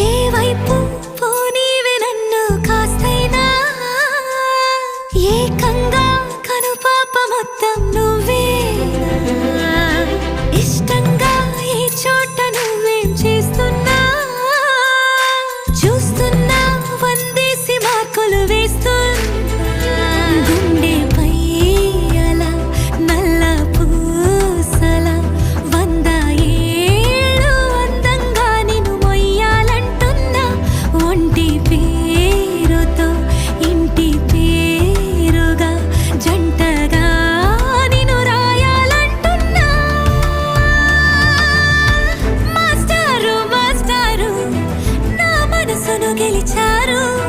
ఏ వైపు పోనీవి నన్ను కాస్తైనా? ఏకంగా కనుపాప మొత్తం నువ్వే గెలిచారు.